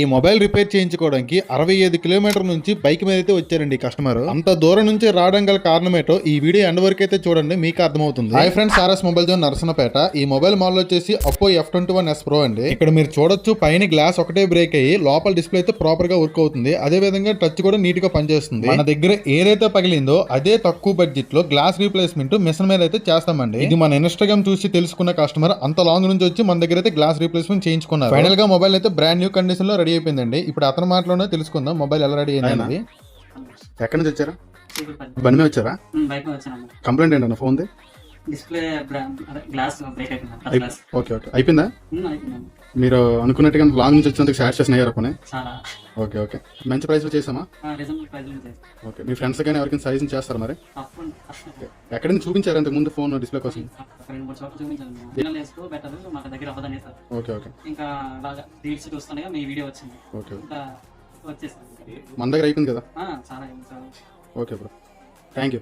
ఈ mobile repair చేయించుకోవడానికి అరవై ఐదు కిలోమీటర్ నుంచి బైక్ మీద అయితే వచ్చారండి కస్టమర్. అంత దూరం నుంచి రావడం గల కారణమేటో ఈ వీడియో ఎండ్ వరకు అయితే చూడండి మీకు అర్థమవుతుంది. Hi friends RS mobile zone Narasannapeta. ఈ మొబైల్ మోడల్ వచ్చేసి Oppo F twenty one S Pro అండి. ఇక్కడ మీరు చూడొచ్చు పైన గ్లాస్ ఒకటే బ్రేక్ అయ్యి లోపల డిస్ప్లే అయితే ప్రాపర్గా వర్క్ అవుతుంది. అదే విధంగా టచ్ కూడా నీట్గా పనిచేస్తుంది. మన దగ్గర ఏదైతే పగిలిందో అదే తక్కువ బడ్జెట్లో గ్లాస్ రీప్లేస్మెంట్ మిషన్ మీద అయితే చేస్తామండి. ఇది మన ఇన్స్టాగ్రామ్ చూసి తెలుసుకున్న కస్టమర్ అంత లాంగ్ నుంచి వచ్చి మన దగ్గర అయితే గ్లాస్ రీప్లేస్మెంట్ చేయించుకున్నారు. ఫైనల్గా మొబైల్ అయితే బ్రాండ్ న్యూ కండిషన్లో రెడీ అయిపోయిందండి. ఇప్పుడు అతని మాటలోనే తెలుసుకుందాం. మొబైల్ ఎలా రెడీ అయింది అనేది ఎక్కడి నుంచి వచ్చారా? బండి మీద వచ్చారా? బైక్ మీద వచ్చాను కంప్లైంట్ ఏంటన్నా డిస్ప్లే గ్లాస్ బ్రేక్ అయిపోయింది గ్లాస్. Okay okay. అయిపోయిందా? మీరు అనుకున్నట్టుగా లాంగ్ నుంచి వచ్చినందుకు సాటిస్ఫాక్షన్ అయ్యారు పోనీ? Okay okay. మంచి ప్రైస్ చేసామా? ఓకే. మీ ఫ్రెండ్స్ కానీ ఎవరికైనా సజెషన్ చేస్తారు మరి? తప్పకుండా. తప్పకుండా. ఎక్కడి నుంచి చూపించారు అంతకు ముందు ఫోన్ డిస్ప్లే కోసం? ఒక రెండు మూడు చోట్ల చూపించాను పిల్లలు వేసుకో బెటర్ మాకు దగ్గర అవ్వదని సార్. Okay okay. ఇంకా రీల్స్ చూస్తుండగా మీ వీడియో వచ్చింది. ఓకే ఇంకా వచ్చేసాను మన దగ్గర అయిపోయింది కదా? ఆ, చాలా చాలా. Okay bro. Thank you